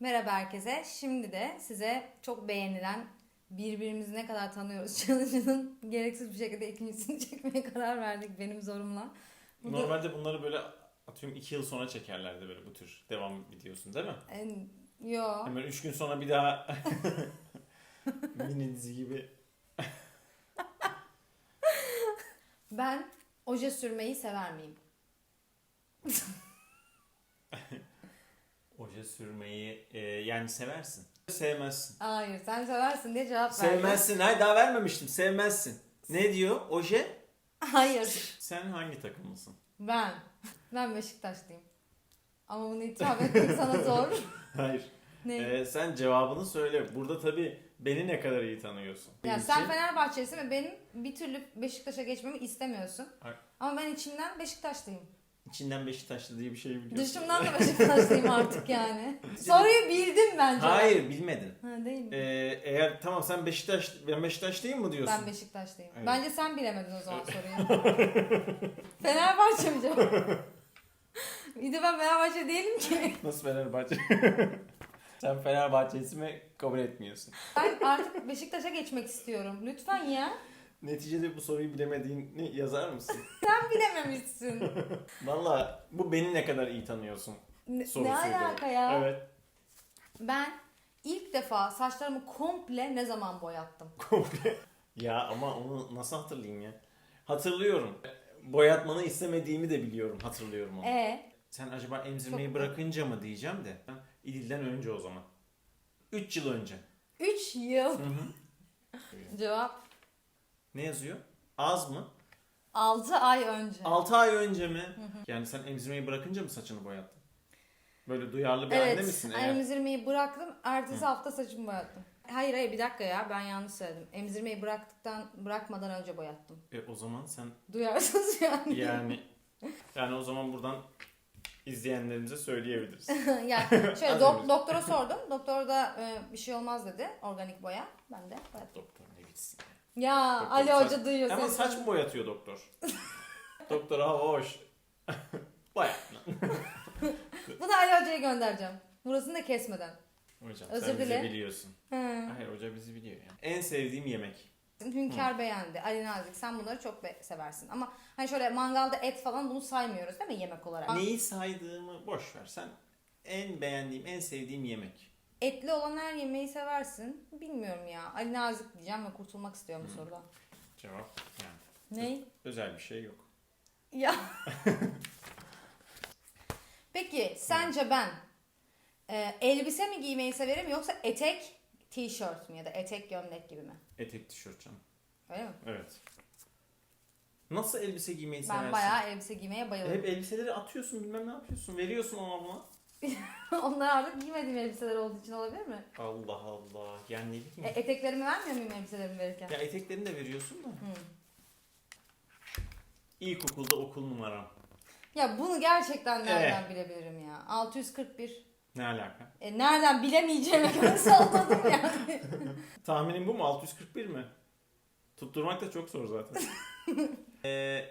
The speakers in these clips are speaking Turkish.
Merhaba herkese. Şimdi de size çok beğenilen birbirimizi ne kadar tanıyoruz challenge'ının gereksiz bir şekilde ikincisini çekmeye karar verdik benim zorumla. Bu da- Normalde bunları böyle atıyorum 2 yıl sonra çekerlerdi böyle bu tür devam videosunu değil mi? En- Yo. Hemen 3 gün sonra bir daha mini dizi gibi. Ben oje sürmeyi sever miyim? Oje sürmeyi e, yani seversin. Sevmezsin. Hayır sen seversin diye cevap verdim. Sevmezsin. Hayır daha vermemiştim. Sevmezsin. Ne diyor? Oje? Hayır. Sen hangi takımlısın? Ben. Ben Beşiktaşlıyım. Ama bunu itiraf etmek sana zor. Hayır. Ne? Ee, sen cevabını söyle. Burada tabii beni ne kadar iyi tanıyorsun. Ya Benim sen için- Fenerbahçelisin ve benim bir türlü Beşiktaş'a geçmemi istemiyorsun. Hayır. Ama ben içimden Beşiktaşlıyım. İçinden Beşiktaşlı diye bir şey biliyorsun. Dışımdan da Beşiktaşlıyım artık yani. Soruyu bildim bence. Hayır bilmedin. Ha, değil mi? Ee, eğer tamam sen Beşiktaş ben Beşiktaşlıyım mı diyorsun? ben Beşiktaşlıyım. Evet. Bence sen bilemedin o zaman soruyu. Fenerbahçe mi cevap? Bir de ben Fenerbahçe değilim ki. Nasıl Fenerbahçe? sen Fenerbahçe'si mi kabul etmiyorsun? Ben artık Beşiktaş'a geçmek istiyorum. Lütfen ya. Neticede bu soruyu bilemediğini yazar mısın? Sen bilememişsin. Valla bu beni ne kadar iyi tanıyorsun Ne, ne sorusuydu. alaka ya? Evet. Ben ilk defa saçlarımı komple ne zaman boyattım? Komple. ya ama onu nasıl hatırlayayım ya? Hatırlıyorum. Boyatmanı istemediğimi de biliyorum. Hatırlıyorum onu. E Sen acaba emzirmeyi Çok- bırakınca mı diyeceğim de. Ben İdil'den önce o zaman. 3 yıl önce. 3 yıl. Cevap ne yazıyor? Az mı? 6 ay önce. 6 ay önce mi? Yani sen emzirmeyi bırakınca mı saçını boyattın? Böyle duyarlı bir anne Evet, misin? eğer? emzirmeyi bıraktım. Ertesi hafta saçımı boyattım. Hayır hayır bir dakika ya ben yanlış söyledim. Emzirmeyi bıraktıktan bırakmadan önce boyattım. E, o zaman sen Duyarsız yani. yani yani o zaman buradan izleyenlerimize söyleyebiliriz. yani şöyle önce. doktora sordum. Doktor da e, bir şey olmaz dedi. Organik boya. Ben de boyattım. Doktor ne bitsin ya. Doktor Ali saç- Hoca duyuyor seni. saç mı boyatıyor doktor? doktor ha hoş. Boyat lan. Bunu Ali Hoca'ya göndereceğim. Burasını da kesmeden. Hocam Özür sen dile. bizi biliyorsun. Hı. Hayır hoca bizi biliyor ya. En sevdiğim yemek. Hünkar beğendi. Ali Nazik sen bunları çok be- seversin. Ama hani şöyle mangalda et falan bunu saymıyoruz değil mi yemek olarak? Neyi saydığımı boş ver. Sen en beğendiğim, en sevdiğim yemek. Etli olan her yemeği seversin. Bilmiyorum ya. Ali Nazik diyeceğim ve kurtulmak istiyorum bu sorudan. Cevap yani. Ney? Özel bir şey yok. Ya. Peki sence ben e, elbise mi giymeyi severim yoksa etek, tişört mü ya da etek gömlek gibi mi? Etek tişört canım. Öyle mi? Evet. Nasıl elbise giymeyi seversin? Ben bayağı elbise giymeye bayılırım. Hep elbiseleri atıyorsun bilmem ne yapıyorsun. Veriyorsun ona buna. Onlar artık giymediğim elbiseler olduğu için olabilir mi? Allah Allah. Yani ne E, bileyim. eteklerimi vermiyor muyum elbiselerimi verirken? Ya eteklerini de veriyorsun da. Hı. İlkokulda okul numaram. Ya bunu gerçekten nereden bilebilirim ya? 641. Ne alaka? E nereden bilemeyeceğime göre salladım yani. Tahminim bu mu? 641 mi? Tutturmak da çok zor zaten. Ee,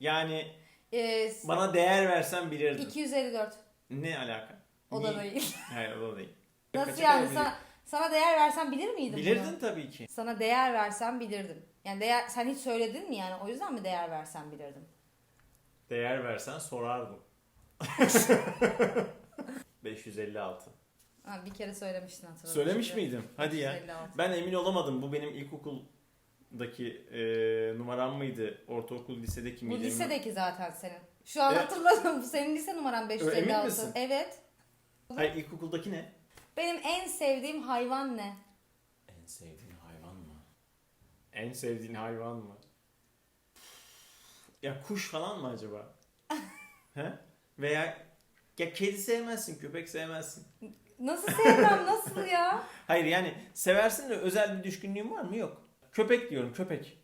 yani E, bana değer versen bilirdin. 254. Ne alaka? O da Niye? değil. Hayır o da değil. Nasıl yani? Sana, sana değer versem bilir miydim bilir- bunu? Bilirdin tabii ki. Sana değer versem bilirdim. Yani değer, sen hiç söyledin mi yani? O yüzden mi değer versem bilirdim? Değer versen sorardım. 556. Ha, bir kere söylemiştin hatırladım. Söylemiş şimdi. miydim? Hadi ya. 556. Ben emin olamadım. Bu benim ilkokuldaki e, numaram mıydı? Ortaokul, lisedeki Bu miydi? lisedeki zaten senin. Şu an Evet. hatırladım. Bu senin lise numaran 556. misin? Evet. Hayır ilkokuldaki ne? Benim en sevdiğim hayvan ne? En sevdiğin hayvan mı? En sevdiğin hayvan mı? Ya kuş falan mı acaba? He? Veya ya kedi sevmezsin, köpek sevmezsin. Nasıl sevmem nasıl ya? Hayır yani seversin de özel bir düşkünlüğün var mı? Yok. Köpek diyorum, köpek.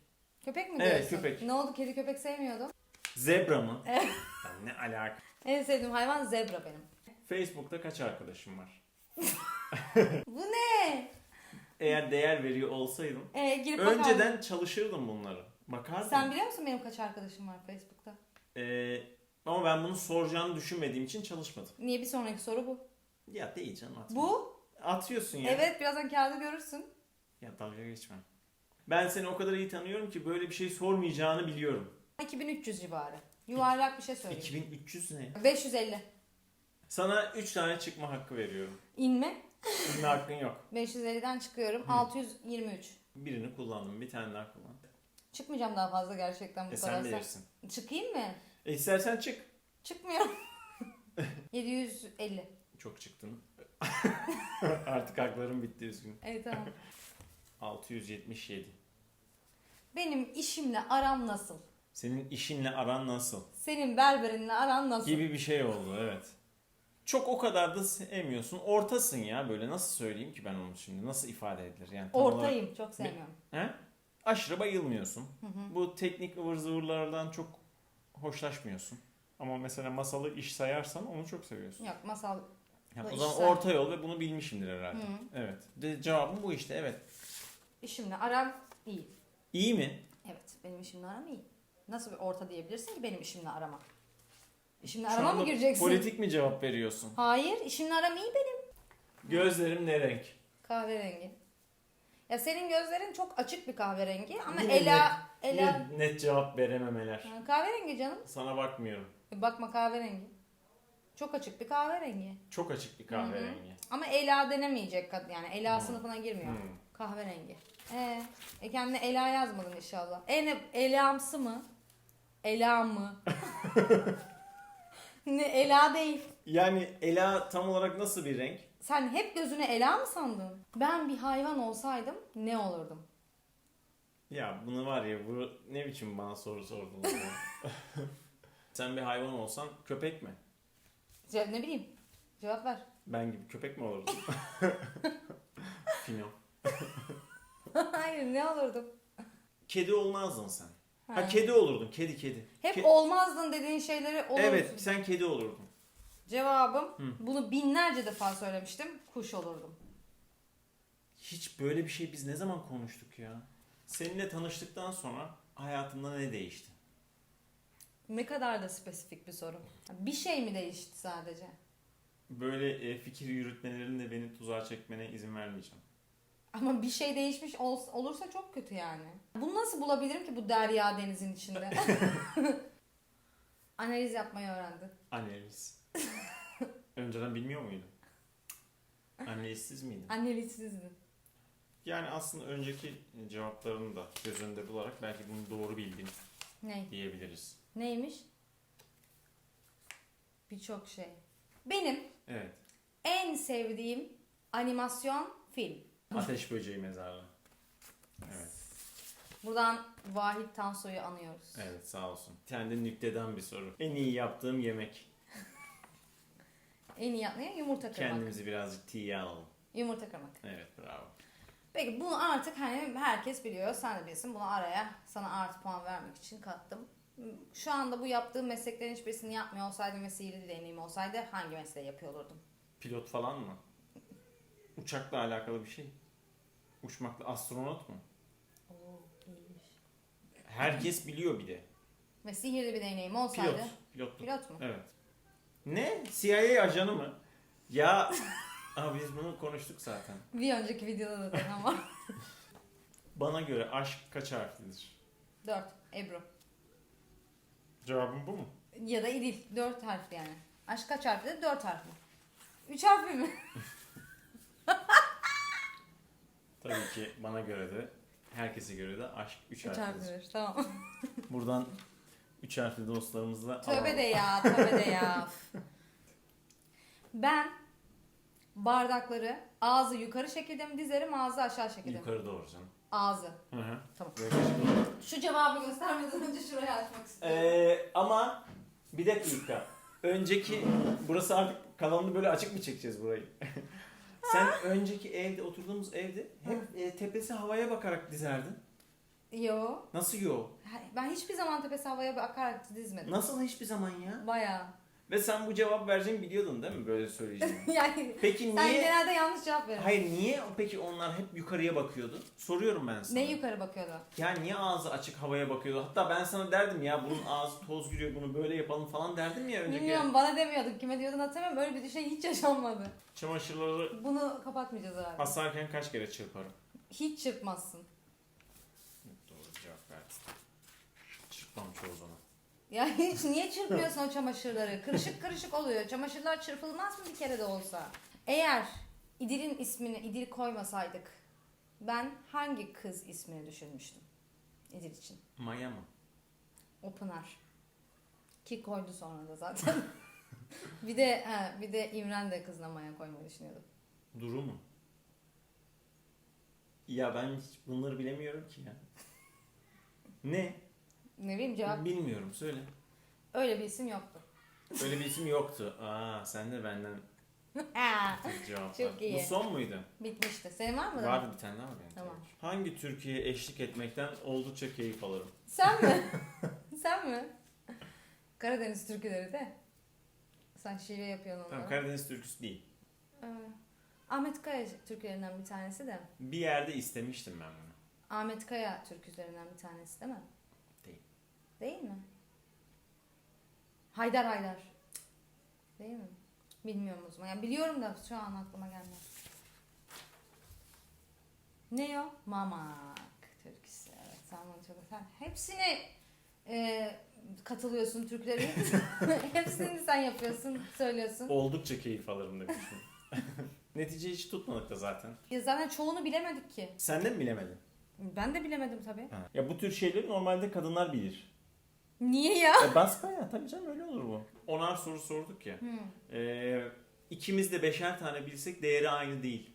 Köpek mi Evet, diyorsun? köpek. Ne oldu kedi köpek sevmiyordum. Zebra mı? Evet. Ya ne alaka? En sevdiğim hayvan zebra benim. Facebook'ta kaç arkadaşım var? Bu ne? Eğer değer veriyor olsaydım Ee, girip bakardım. önceden çalışırdım bunları. Bakardım. Sen biliyor musun benim kaç arkadaşım var Facebook'ta? Ee, ama ben bunu soracağını düşünmediğim için çalışmadım. Niye bir sonraki soru bu? Ya değil canım atma. Bu? Atıyorsun ya. Evet birazdan kağıdı görürsün. Ya dalga geçme. Ben seni o kadar iyi tanıyorum ki böyle bir şey sormayacağını biliyorum. 2300 civarı. Yuvarlak bir şey söyleyeyim. 2300 ne? 550. Sana 3 tane çıkma hakkı veriyorum. İnme. Senin hakkın yok. 550'den çıkıyorum. 623. Birini kullandım. Bir tane daha kullan. Çıkmayacağım daha fazla gerçekten bu E kadar. sen bilirsin. Çıkayım mı? E istersen çık. Çıkmıyorum. 750. Çok çıktın. Artık haklarım bitti üzgün. Evet tamam. 677. Benim işimle aram nasıl? Senin işinle aran nasıl? Senin berberinle aran nasıl? Gibi bir şey oldu evet. Çok o kadar da sevmiyorsun. Ortasın ya böyle nasıl söyleyeyim ki ben onu şimdi? Nasıl ifade edilir? Yani tam olarak- Ortayım. Çok sevmiyorum. He? Aşırı hı. Bu teknik ıvır zıvırlardan çok hoşlaşmıyorsun. Ama mesela masalı iş sayarsan onu çok seviyorsun. Yok masal. Ya, Bu o zaman say- orta yol ve bunu bilmişimdir herhalde. Hı. Evet. De, cevabım bu işte evet. İşimle aram iyi. İyi mi? Evet benim işimle aram iyi. Nasıl bir orta diyebilirsin ki benim işimle arama? Şu arama mı gireceksin? politik mi cevap veriyorsun? Hayır işimle aram iyi benim. Gözlerim ne renk? Kahverengi. Ya senin gözlerin çok açık bir kahverengi ama Yine Ela Ela Yine net cevap verememeler. Ha, kahverengi canım. Sana bakmıyorum. E, bakma kahverengi. Çok açık bir kahverengi. Çok açık bir kahverengi. Ama Ela denemeyecek kad- yani Ela sınıfına girmiyor. Hmm. Kahverengi. Ee, e kendine Ela yazmadın inşallah. E ne Ela'msı mı? Ela mı? ne Ela değil. Yani Ela tam olarak nasıl bir renk? Sen hep gözüne Ela mı sandın? Ben bir hayvan olsaydım ne olurdum? Ya bunu var ya bu ne biçim bana soru sordun ya. Sen bir hayvan olsan köpek mi? Ce- ne bileyim. Cevap ver. Ben gibi köpek mi olurdun? Fino. Hayır ne olurdum? Kedi olmazdın sen. Ha, Ha. kedi olurdun. Kedi kedi. Hep Ke- olmazdın dediğin şeyleri olursun. Evet sen kedi olurdun. Cevabım Hı. bunu binlerce defa söylemiştim. Kuş olurdum. Hiç böyle bir şey biz ne zaman konuştuk ya? Seninle tanıştıktan sonra hayatında ne değişti? Ne kadar da spesifik bir soru. Bir şey mi değişti sadece? Böyle e, fikir yürütmelerinde beni tuzağa çekmene izin vermeyeceğim. Ama bir şey değişmiş ol- olursa çok kötü yani. Bunu nasıl bulabilirim ki bu derya denizin içinde? Analiz yapmayı öğrendi. Analiz. Önceden bilmiyor muydun? Analizsiz miydin? Analizsizdi. Yani aslında önceki cevaplarını da göz önünde bularak belki bunu doğru bildin Ne? diyebiliriz. Neymiş? Birçok şey. Benim Evet. en sevdiğim animasyon film. Ateş böceği mezarlığı. Evet. Buradan Vahit Tanso'yu anıyoruz. Evet sağ olsun. Kendi nükteden bir soru. En iyi yaptığım yemek. En iyi yapmaya yumurta kırmak. Kendimizi birazcık tiye alalım. Yumurta kırmak. Evet bravo. Peki bunu artık hani herkes biliyor. Sen de bilirsin. Bunu araya sana artı puan vermek için kattım. Şu anda bu yaptığım mesleklerin hiçbirisini yapmıyor olsaydım ve sihirli deneyim olsaydı hangi mesleği yapıyor olurdum? Pilot falan mı? Uçakla alakalı bir şey. Uçmakla astronot mu? Oo iyiymiş. Herkes biliyor bir de. Ve sihirli bir deneyim olsaydı. Pilot. Pilotluk. Pilot mu? Evet. Ne? CIA ajanı mı? Ya Aa, biz bunu konuştuk zaten. Bir önceki videoda da dedin ama. Bana göre aşk kaç harflidir? 4. Ebru. Cevabım bu mu? Ya da İdil. 4 harfli yani. Aşk kaç harfli? 4 harfli. 3 harfli mi? Tabii ki bana göre de herkese göre de aşk 3 3 harflidir. harflidir. Tamam. Buradan 3 harfli dostlarımızla Tövbe de ya, tövbe de ya. ben bardakları ağzı yukarı şekilde mi dizerim, ağzı aşağı şekilde mi? Yukarı doğru canım. Ağzı. Hı hı. Tamam. Şu cevabı göstermeden önce şurayı açmak istiyorum. Ee, ama bir dakika. Önceki burası artık kalanını böyle açık mı çekeceğiz burayı? Sen önceki evde oturduğumuz evde hep e, tepesi havaya bakarak dizerdin. Yo. Nasıl yo? Ben hiçbir zaman tepesi havaya bakarak dizmedim. Nasıl hiçbir zaman ya? Baya. Ve sen bu cevap vereceğini biliyordun değil mi böyle söyleyeceğini? yani Peki sen niye? genelde yanlış cevap veriyorsun. Hayır niye peki onlar hep yukarıya bakıyordu? Soruyorum ben sana. Ne yukarı bakıyordu? Ya niye ağzı açık havaya bakıyordu? Hatta ben sana derdim ya bunun ağzı toz giriyor bunu böyle yapalım falan derdim ya önceki. Bilmiyorum bana demiyordun. Kime diyordun hatırlamıyorum. Öyle bir şey hiç yaşanmadı. Çamaşırları Bunu kapatmayacağız herhalde. asarken kaç kere çırparım? Hiç çırpmazsın. Doğru cevap verdin. Çırpmam çoğu zaman. Ya hiç niye çırpıyorsun o çamaşırları? Kırışık kırışık oluyor. Çamaşırlar çırpılmaz mı bir kere de olsa? Eğer İdil'in ismini İdil koymasaydık ben hangi kız ismini düşünmüştüm İdil için? Maya mı? O Pınar. Ki koydu sonra da zaten. bir de he, bir de İmren de kızına Maya koymayı düşünüyordu. Duru mu? Ya ben hiç bunları bilemiyorum ki ya. ne? Ne bileyim cevap. Bilmiyorum söyle. Öyle bir isim yoktu. Öyle bir isim yoktu. Aa sen de benden cevap Çok iyi. Bu son muydu? Bitmişti. Senin var mı? Vardı bir tane daha var benim. Tamam. Hangi Türkiye'ye eşlik etmekten oldukça keyif alırım? Sen mi? Sen mi? Karadeniz türküleri de. Sen şive yapıyorsun onları. Tamam Karadeniz türküsü değil. Ee, Ahmet Kaya türkülerinden bir tanesi de. Bir yerde istemiştim ben bunu. Ahmet Kaya türkülerinden bir tanesi değil mi? Değil. Mi? Haydar Haydar. Değil mi? Bilmiyorum o zaman. Yani biliyorum da şu an aklıma gelmez. Ne o? Mamak türküsü. Evet sen bunu çok sen hepsini e, katılıyorsun türkülerin. Hepsini sen yapıyorsun, söylüyorsun. Oldukça keyif alırım demiştim. Netice hiç tutmadık da zaten. Ya zaten çoğunu bilemedik ki. Sen de mi bilemedin? Ben de bilemedim tabii. Ya bu tür şeyleri normalde kadınlar bilir. Niye ya? E basbaya tabii canım öyle olur bu. Onar soru sorduk ya. Hmm. Ee, ikimiz de beşer tane bilsek değeri aynı değil.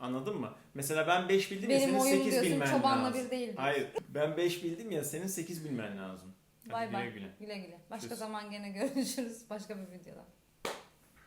Anladın mı? Mesela ben 5 bildim ya Benim senin oyun 8 diyorsun bilmen çobanla lazım. bir değil. Hayır ben 5 bildim ya senin 8 bilmen lazım. Hadi Bay güle bay. güle. Güle güle. Başka Tschüss. zaman gene görüşürüz. Başka bir videoda.